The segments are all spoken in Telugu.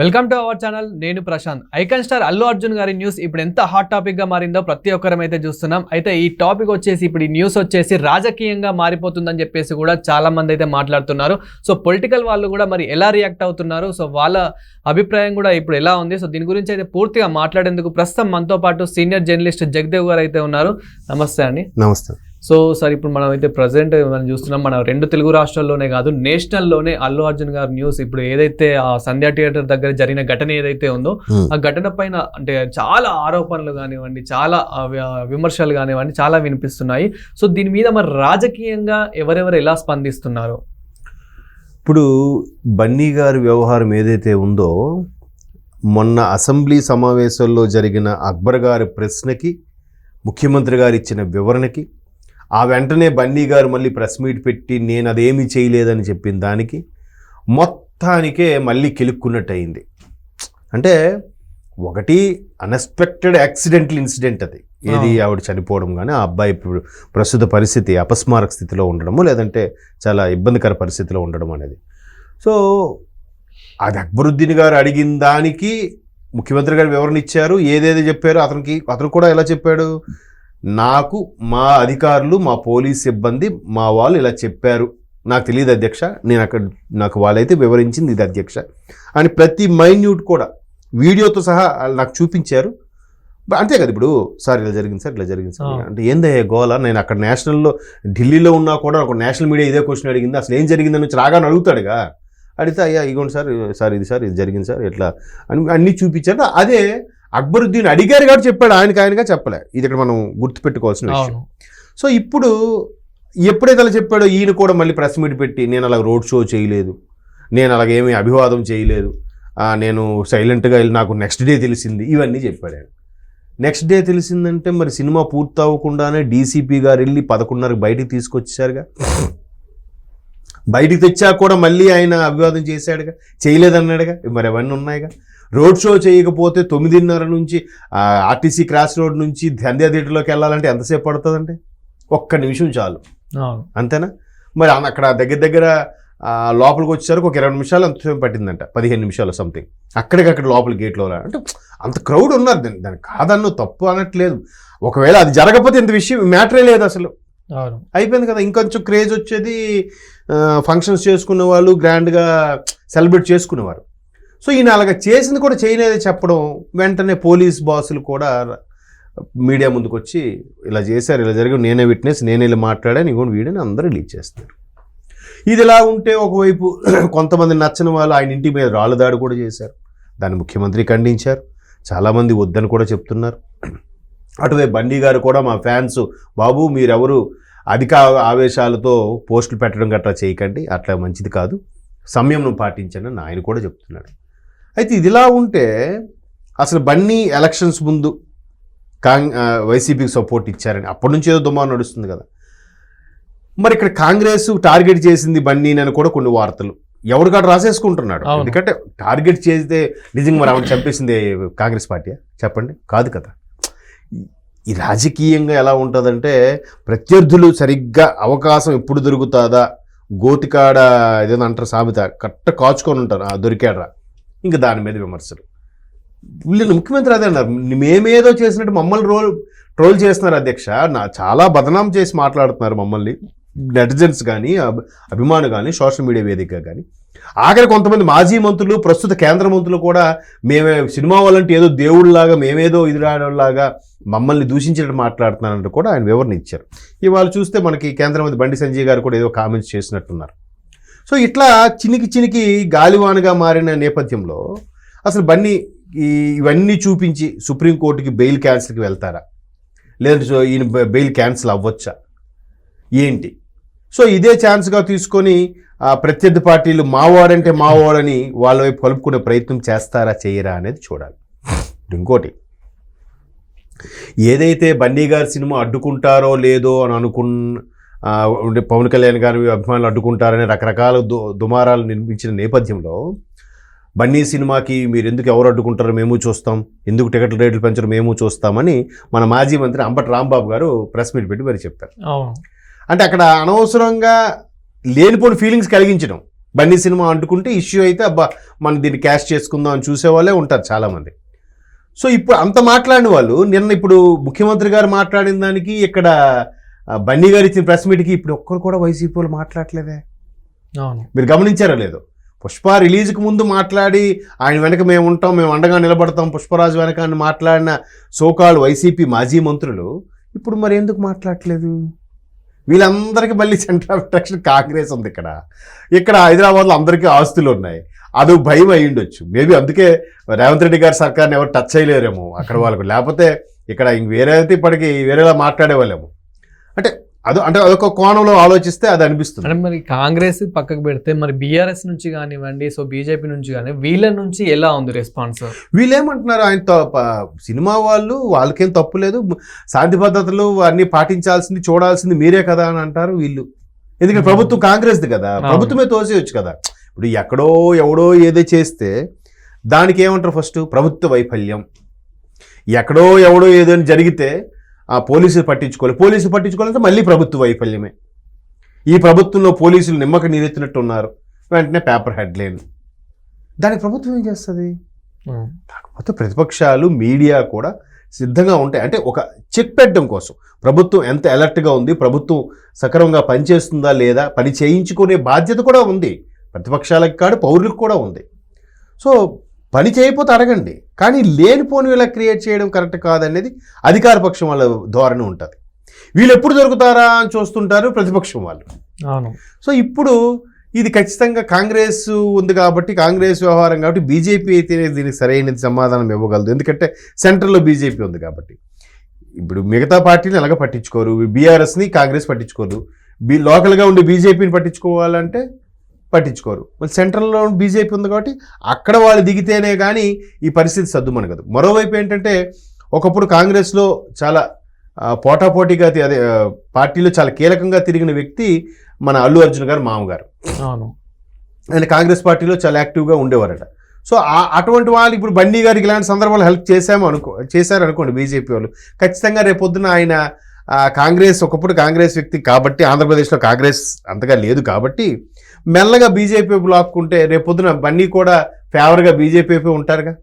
వెల్కమ్ టు అవర్ ఛానల్ నేను ప్రశాంత్. ఐకాన్ స్టార్ అల్లు అర్జున్ గారి న్యూస్ ఇప్పుడు ఎంత హాట్ టాపిక్గా మారిందో ప్రతి ఒక్కరం అయితే చూస్తున్నాం. అయితే ఈ టాపిక్ వచ్చేసి ఇప్పుడు ఈ న్యూస్ వచ్చేసి రాజకీయంగా మారిపోతుందని చెప్పేసి కూడా చాలా మంది అయితే మాట్లాడుతున్నారు. సో పొలిటికల్ వాళ్ళు కూడా మరి ఎలా రియాక్ట్ అవుతున్నారు? సో వాళ్ళ అభిప్రాయం కూడా ఇప్పుడు ఎలా ఉంది? సో దీని గురించి అయితే పూర్తిగా మాట్లాడేందుకు ప్రస్తుతం మనతో పాటు సీనియర్ జర్నలిస్ట్ జగదేవ్ గారు అయితే ఉన్నారు. నమస్తే అండి. నమస్తే. సో సార్ ఇప్పుడు మనం అయితే ప్రజెంట్ మనం చూస్తున్నాం మన రెండు తెలుగు రాష్ట్రాల్లోనే కాదు నేషనల్లోనే అల్లు అర్జున్ గారి న్యూస్ ఇప్పుడు ఏదైతే ఆ సంధ్యా థియేటర్ దగ్గర జరిగిన ఘటన ఏదైతే ఉందో Hmm. ఆ ఘటన పైన అంటే చాలా ఆరోపణలు కానివ్వండి చాలా విమర్శలు కానివ్వండి చాలా వినిపిస్తున్నాయి సో దీని మీద మరి రాజకీయంగా ఎవరెవరు ఎలా స్పందిస్తున్నారు ఇప్పుడు బన్నీ గారి వ్యవహారం ఏదైతే ఉందో మొన్న అసెంబ్లీ సమావేశంలో జరిగిన అక్బర్ గారి ప్రశ్నకి ముఖ్యమంత్రి గారు ఇచ్చిన వివరణకి ఆ వెంటనే బన్నీ గారు మళ్ళీ ప్రెస్ మీట్ పెట్టి నేను అదేమీ చేయలేదని చెప్పిన దానికి మొత్తానికే మళ్ళీ కెలుక్కున్నట్టు అయింది అంటే ఒకటి అన్ఎక్స్పెక్టెడ్ యాక్సిడెంటల్ ఇన్సిడెంట్ అది. ఏది. ఆవిడ చనిపోవడం కానీ ఆ అబ్బాయి ఇప్పుడు ప్రస్తుత పరిస్థితి అపస్మారక స్థితిలో ఉండడము లేదంటే చాలా ఇబ్బందికర పరిస్థితిలో ఉండడం అనేది. సో అది అక్బరుద్దీన్ గారు అడిగిన దానికి ముఖ్యమంత్రి గారు వివరణ ఇచ్చారు. ఏదేది చెప్పారు? అతనికి అతను కూడా ఎలా చెప్పాడు? నాకు మా అధికారులు మా పోలీస్ సిబ్బంది మా వాళ్ళు ఇలా చెప్పారు. నాకు తెలియదు అధ్యక్ష. నేను అక్కడ నాకు వాళ్ళైతే వివరించింది ఇది అధ్యక్ష. అని ప్రతి మైన్యూట్ కూడా వీడియోతో సహా నాకు చూపించారు. అంతే కదా ఇప్పుడు. సార్ ఇలా జరిగింది సార్ ఇలా జరిగింది సార్. అంటే ఏందయ్యా గోల? నేను అక్కడ నేషనల్లో ఢిల్లీలో ఉన్నా కూడా ఒక నేషనల్ మీడియా ఇదే క్వశ్చన్ అడిగింది. అసలు ఏం జరిగిందని వచ్చి రాగానే అడుగుతాడుగా. అడిగితే అయ్యా ఇగోండి సార్ సార్ ఇది సార్ ఇది జరిగింది సార్ ఇట్లా అని అన్నీ చూపించారు. అదే అక్బరుద్దీన్ అడిగారు కాబట్టి చెప్పాడు. ఆయనకి ఆయనగా చెప్పలే. ఇది ఇక్కడ మనం గుర్తుపెట్టుకోవాల్సిన విషయం. సో ఇప్పుడు ఎప్పుడైతే అలా చెప్పాడో ఈయన కూడా మళ్ళీ ప్రెస్ మీట్ పెట్టి నేను అలా రోడ్ షో చేయలేదు. నేను అలాగేమీ అభివాదం చేయలేదు. నేను సైలెంట్గా వెళ్ళి నాకు నెక్స్ట్ డే తెలిసింది. ఇవన్నీ చెప్పాడు ఆయన. నెక్స్ట్ డే తెలిసిందంటే మరి సినిమా పూర్తి అవ్వకుండానే డీసీపీ గారు వెళ్ళి పదకొండున్నరకు బయటికి తీసుకొచ్చారుగా బయటికి తెచ్చా కూడా మళ్ళీ ఆయన అభివాదం చేశాడుగా? చేయలేదన్నాడుగా? మరి అవన్నీ ఉన్నాయిగా? రోడ్ షో చేయకపోతే తొమ్మిదిన్నర నుంచి ఆర్టీసీ క్రాస్ రోడ్ నుంచి దంద్యా థియేటర్లోకి వెళ్ళాలంటే ఎంతసేపు పడుతుందంటే ఒక్క నిమిషం చాలు. అంతేనా? మరి అక్కడ దగ్గర దగ్గర లోపలికి వచ్చేసరికి ఒక ఇరవై నిమిషాలు అంతసేపు పట్టిందంట. పదిహేను నిమిషాలు సంథింగ్ అక్కడికక్కడ లోపల గేట్లో అంటే అంత క్రౌడ్ ఉన్నారు. దాన్ని దాన్ని కాదన్ను తప్పు అనట్లేదు. ఒకవేళ అది జరగకపోతే ఇంత విషయం మ్యాటరే లేదు అసలు. అయిపోయింది కదా. ఇంకొంచెం క్రేజ్ వచ్చేది ఫంక్షన్స్ చేసుకునే వాళ్ళు గ్రాండ్గా సెలబ్రేట్ చేసుకునేవారు. సో ఈయన అలాగ చేసింది కూడా చేయలేదని చెప్పడం వెంటనే పోలీస్ బాసులు కూడా మీడియా ముందుకు వచ్చి ఇలా చేశారు ఇలా జరిగి నేనే విట్నెస్ నేనే ఇలా మాట్లాడాను ఇంకోటి వీడని అందరూ రిలీజ్ చేస్తారు ఇది ఇలా ఉంటే ఒకవైపు కొంతమంది నచ్చని వాళ్ళు ఆయన ఇంటి మీద రాళ్ళు దాడి కూడా చేశారు. దాన్ని ముఖ్యమంత్రి ఖండించారు. చాలామంది వద్దని కూడా చెప్తున్నారు. అటువైపు బండి గారు కూడా మా ఫ్యాన్స్ బాబు మీరెవరు అధిక ఆవేశాలతో పోస్టులు పెట్టడం గట్రా చేయకండి అట్లా మంచిది కాదు. సంయమనం పాటించండి అని ఆయన కూడా చెప్తున్నాడు. అయితే ఇదిలా ఉంటే అసలు బన్నీ ఎలక్షన్స్ ముందు కాంగ్ వైసీపీకి సపోర్ట్ ఇచ్చారని అప్పటి నుంచి ఏదో దుమారం నడుస్తుంది కదా. మరి ఇక్కడ కాంగ్రెస్ టార్గెట్ చేసింది బన్నీని అని కూడా కొన్ని వార్తలు. ఎవరికాడు రాసేసుకుంటున్నాడు? అవును. ఎందుకంటే టార్గెట్ చేస్తే నిజంగా మరి ఆవిడ చంపేసింది కాంగ్రెస్ పార్టీ. చెప్పండి. కాదు కదా. ఈ రాజకీయంగా ఎలా ఉంటుందంటే ప్రత్యర్థులు సరిగ్గా అవకాశం ఎప్పుడు దొరుకుతుందా? గోతికాడ ఏదైనా అంటారు సామెత కట్ట కాచుకొని ఉంటారు. ఆ దొరికాడరా. ఇంకా దాని మీద విమర్శలు. వీళ్ళు ముఖ్యమంత్రి అదే అన్నారు. మేమేదో చేసినట్టు మమ్మల్ని రోల్ ట్రోల్ చేస్తున్నారు అధ్యక్ష. నా చాలా బదనాం చేసి మాట్లాడుతున్నారు మమ్మల్ని. నెటిజన్స్ కానీ అభి- అభిమానులు కానీ సోషల్ మీడియా వేదిక కానీ ఆఖరి కొంతమంది మాజీ మంత్రులు ప్రస్తుత కేంద్ర మంత్రులు కూడా మేమే సినిమా వాళ్ళంటే ఏదో దేవుళ్ళలాగా మేమేదో ఇదిరాడలాగా మమ్మల్ని దూషించినట్టు మాట్లాడుతున్నానంటూ కూడా ఆయన వివరణ ఇచ్చారు. ఇవాళ చూస్తే మనకి కేంద్ర మంత్రి బండి సంజయ్ గారు కూడా ఏదో కామెంట్స్ చేసినట్టున్నారు సో ఇట్లా చినికి చినికి గాలివానగా మారిన నేపథ్యంలో అసలు బన్నీ ఈ ఇవన్నీ చూపించి సుప్రీంకోర్టుకి బెయిల్ క్యాన్సిల్కి వెళ్తారా? లేదంటే ఈయన బెయిల్ క్యాన్సిల్ అవ్వచ్చా? ఏంటి? సో ఇదే ఛాన్స్గా తీసుకొని ప్రత్యర్థి పార్టీలు మావాడంటే మావాడని వాళ్ళ వైపు కలుపుకునే ప్రయత్నం చేస్తారా చేయరా అనేది చూడాలి. ఇంకోటి ఏదైతే బన్నీ గారి సినిమా అడ్డుకుంటారో లేదో అని అనుకున్న ఉండే పవన్ కళ్యాణ్ గారి అభిమానులు అడ్డుకుంటారని రకరకాల దు దుమారాలు నిర్మించిన నేపథ్యంలో బన్నీ సినిమాకి మీరు ఎందుకు ఎవరు అడ్డుకుంటారో మేము చూస్తాం ఎందుకు టికెట్ల రేట్లు పెంచడం మేము చూస్తామని మన మాజీ మంత్రి అంబటి రాంబాబు గారు ప్రెస్ మీట్ పెట్టి మరి చెప్పారు. అంటే అక్కడ అనవసరంగా లేనిపోని ఫీలింగ్స్ కలిగించడం. బన్నీ సినిమా అంటుకుంటే ఇష్యూ అయితే అబ్బా మనం దీన్ని క్యాష్ చేసుకుందాం అని చూసేవాళ్ళే ఉంటారు చాలామంది. సో ఇప్పుడు అంత మాట్లాడిన వాళ్ళు నిన్న ఇప్పుడు ముఖ్యమంత్రి గారు మాట్లాడిన దానికి ఇక్కడ బన్నీ గారు ఇచ్చిన ప్రెస్ మీట్కి ఇప్పుడు ఒక్కరు కూడా వైసీపీ వాళ్ళు మాట్లాడలేదే అవును. మీరు గమనించారో లేదో? పుష్ప రిలీజ్కి ముందు మాట్లాడి ఆయన వెనక మేము ఉంటాం మేము అండగా నిలబడతాం పుష్పరాజు వెనక అని మాట్లాడిన సోకాళ్ళు వైసీపీ మాజీ మంత్రులు ఇప్పుడు మరి ఎందుకు మాట్లాడట్లేదు? వీళ్ళందరికీ మళ్ళీ సెంటర్ ఆఫ్ అట్రాక్షన్ కాంగ్రెస్ ఉంది ఇక్కడ. ఇక్కడ హైదరాబాద్లో అందరికీ ఆస్తులు ఉన్నాయి. అది భయం అయి ఉండొచ్చు. మేబీ అందుకే రేవంత్ రెడ్డి గారి సర్కార్ని ఎవరు టచ్ చేయలేరేమో అక్కడ వాళ్ళకు. లేకపోతే ఇక్కడ ఇంక వేరే అయితే ఇప్పటికి వేరేలా మాట్లాడేవాళ్ళేమో. అంటే అది అంటే అదొక కోణంలో ఆలోచిస్తే అది అనిపిస్తుంది. అంటే మరి కాంగ్రెస్ పక్కకు పెడితే మరి బీఆర్ఎస్ నుంచి కానివ్వండి సో బీజేపీ నుంచి కానీ వీళ్ళ నుంచి ఎలా ఉంది రెస్పాన్స్? వీళ్ళేమంటున్నారు? ఆయన సినిమా వాళ్ళు వాళ్ళకేం తప్పు లేదు. శాంతి భద్రతలు అన్ని పాటించాల్సింది చూడాల్సింది మీరే కదా అని అంటారు వీళ్ళు. ఎందుకంటే. ప్రభుత్వం కాంగ్రెస్ది కదా. ప్రభుత్వమే తోసేయచ్చు కదా. ఇప్పుడు ఎక్కడో ఎవడో ఏదో చేస్తే దానికి ఏమంటారు ఫస్ట్? ప్రభుత్వ వైఫల్యం. ఎక్కడో ఎవడో ఏదో జరిగితే ఆ పోలీసులు పట్టించుకోవాలి పోలీసులు పట్టించుకోవాలంటే మళ్ళీ ప్రభుత్వ వైఫల్యమే. ఈ ప్రభుత్వంలో పోలీసులు నిమ్మక నీరెత్తినట్టు ఉన్నారు వెంటనే పేపర్ హెడ్లైన్ దానికి ప్రభుత్వం ఏం చేస్తుంది? కాకపోతే ప్రతిపక్షాలు మీడియా కూడా సిద్ధంగా ఉంటాయి. అంటే ఒక చెక్ పెట్టడం కోసం. ప్రభుత్వం ఎంత అలర్ట్గా ఉంది ప్రభుత్వం సక్రమంగా పనిచేస్తుందా లేదా పని చేయించుకునే బాధ్యత కూడా ఉంది. ప్రతిపక్షాలకు కాదు పౌరులకు కూడా ఉంది. సో పని చేయకపోతే అడగండి. కానీ లేనిపోని ఇలా క్రియేట్ చేయడం కరెక్ట్ కాదనేది అధికార పక్షం వాళ్ళ ధోరణి ఉంటుంది. వీళ్ళు ఎప్పుడు దొరుకుతారా అని చూస్తుంటారు ప్రతిపక్షం వాళ్ళు. అవును. సో ఇప్పుడు ఇది ఖచ్చితంగా కాంగ్రెస్ ఉంది కాబట్టి కాంగ్రెస్ వ్యవహారం కాబట్టి బీజేపీ అయితే దీనికి సరైన సమాధానం ఇవ్వగలదు. ఎందుకంటే సెంట్రల్లో బీజేపీ ఉంది కాబట్టి. ఇప్పుడు మిగతా పార్టీలు ఎలాగ పట్టించుకోరు? బీఆర్ఎస్ని కాంగ్రెస్ పట్టించుకోరు బీ లోకల్గా ఉండే బీజేపీని పట్టించుకోవాలంటే పట్టించుకోరు. మరి సెంట్రల్లో బీజేపీ ఉంది కాబట్టి అక్కడ వాళ్ళు దిగితేనే కానీ ఈ పరిస్థితి సద్దుమణగదు. మరోవైపు ఏంటంటే ఒకప్పుడు కాంగ్రెస్లో చాలా పోటాపోటీగా అదే పార్టీలో చాలా కీలకంగా తిరిగిన వ్యక్తి మన అల్లు అర్జున్ గారు మామగారు. అవును. ఆయన కాంగ్రెస్ పార్టీలో చాలా యాక్టివ్గా ఉండేవారట. సో అటువంటి వాళ్ళు ఇప్పుడు బండి గారికి ఇలాంటి సందర్భాలు హెల్ప్ చేశాము అనుకో చేశారు అనుకోండి బీజేపీ వాళ్ళు. ఖచ్చితంగా రేపొద్దున ఆయన కాంగ్రెస్ ఒకప్పుడు కాంగ్రెస్ వ్యక్తి కాబట్టి ఆంధ్రప్రదేశ్లో కాంగ్రెస్ అంతగా లేదు కాబట్టి మెల్లగా బీజేపీ లాక్కుంటే రేపొద్దున బండి కూడా ఫేవర్గా బీజేపీ ఉంటారుగా?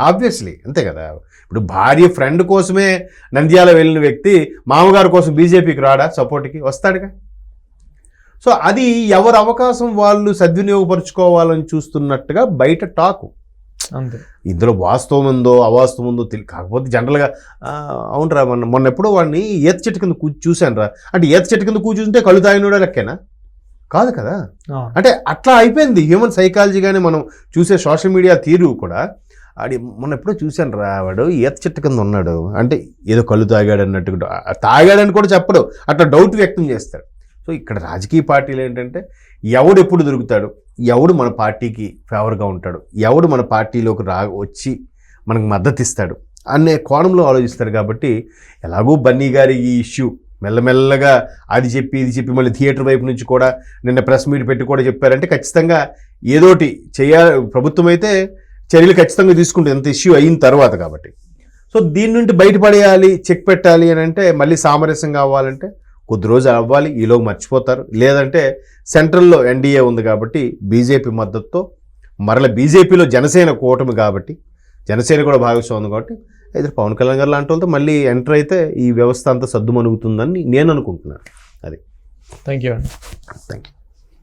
ఆబ్వియస్లీ. అంతే కదా. ఇప్పుడు భార్య ఫ్రెండ్ కోసమే నంద్యాల వెళ్ళిన వ్యక్తి మామగారు కోసం బీజేపీకి రాడా? సపోర్ట్కి వస్తాడుగా? సో అది ఎవరి అవకాశం వాళ్ళు సద్వినియోగపరుచుకోవాలని చూస్తున్నట్టుగా బయట టాకు. అంతే. ఇందులో వాస్తవం ఉందో అవాస్తవం ఉందో తెలియదు కాకపోతే జనరల్గా అవునరా మొన్న మొన్న ఎప్పుడో వాడిని ఈత చెట్టు కింద కూర్చు చూశాను రా అంటే ఈత చెట్టు కింద కూర్చుంటే కళ్ళు తాగినోడే లెక్కేనా? కాదు కదా? అంటే అట్లా అయిపోయింది. హ్యూమన్ సైకాలజీగానే మనం చూసే సోషల్ మీడియా తీరు కూడా. ఆడి మొన్న ఎప్పుడో చూశాను రా వాడు ఈత చెట్టు కింద ఉన్నాడు. అంటే ఏదో కళ్ళు తాగాడు అన్నట్టు తాగాడని కూడా చెప్పడు. అట్లా డౌట్ వ్యక్తం చేస్తాడు సో ఇక్కడ రాజకీయ పార్టీలు ఏంటంటే ఎవడు ఎప్పుడు దొరుకుతాడు? ఎవడు మన పార్టీకి ఫేవర్గా ఉంటాడు? ఎవడు మన పార్టీలోకి రా వచ్చి మనకు మద్దతు ఇస్తాడు అనే కోణంలో ఆలోచిస్తారు కాబట్టి ఎలాగో బన్నీ గారి ఈ ఇష్యూ మెల్లమెల్లగా అది చెప్పి ఇది చెప్పి మళ్ళీ థియేటర్ వైపు నుంచి కూడా నిన్న ప్రెస్ మీట్ పెట్టి కూడా చెప్పారంటే ఖచ్చితంగా ఏదోటి చేయాలి ప్రభుత్వం అయితే చర్యలు ఖచ్చితంగా తీసుకుంటుంది. ఎంత ఇష్యూ అయిన తర్వాత కాబట్టి. సో దీని నుండి బయటపడేయాలి చెక్ పెట్టాలి అని అంటే మళ్ళీ సామరస్యం కావాలంటే కొద్ది రోజులు అవ్వాలి ఈలోగా మర్చిపోతారు. లేదంటే సెంట్రల్లో ఎన్డీఏ ఉంది కాబట్టి బీజేపీ మద్దతుతో మరల బీజేపీలో జనసేన కూటమి కాబట్టి జనసేన కూడా భాగస్వామి ఉంది కాబట్టి అయితే పవన్ కళ్యాణ్ గారు లాంటి వాళ్ళతో మళ్ళీ ఎంటర్ అయితే ఈ వ్యవస్థ అంతా సద్దుమణుగుతుందని నేను అనుకుంటున్నాను. థ్యాంక్ యూ అండి. Thank you.